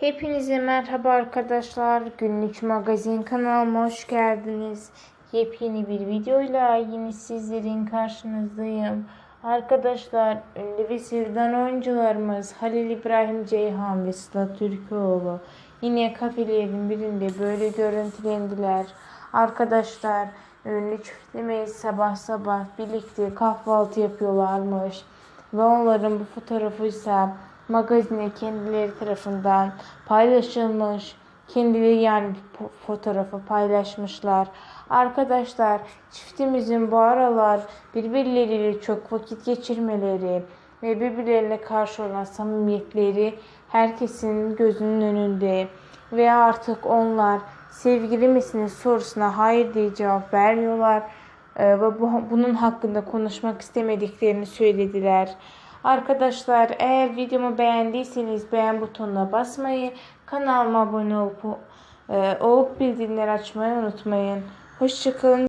Hepinize merhaba arkadaşlar. Günlük magazin kanalıma hoş geldiniz. Yepyeni bir videoyla yine sizlerin karşınızdayım. Arkadaşlar ünlü ve sevilen oyuncularımız Halil İbrahim Ceyhan ve Sıla Türkoğlu yine kafelerin birinde böyle görüntülendiler. Arkadaşlar ünlü çiftimiz sabah sabah birlikte kahvaltı yapıyorlarmış. Ve onların bu fotoğrafı ise magazine kendileri tarafından paylaşılmış. Kendileri yani fotoğrafı paylaşmışlar. Arkadaşlar çiftimizin bu aralar birbirleriyle çok vakit geçirmeleri ve birbirlerine karşı olan samimiyetleri herkesin gözünün önünde ve artık onlar sevgili misiniz sorusuna hayır diye cevap vermiyorlar ve bu, bunun hakkında konuşmak istemediklerini söylediler. Arkadaşlar eğer videomu beğendiyseniz beğen butonuna basmayı, kanalıma abone olup, e, olup bildirimleri açmayı unutmayın. Hoşçakalın.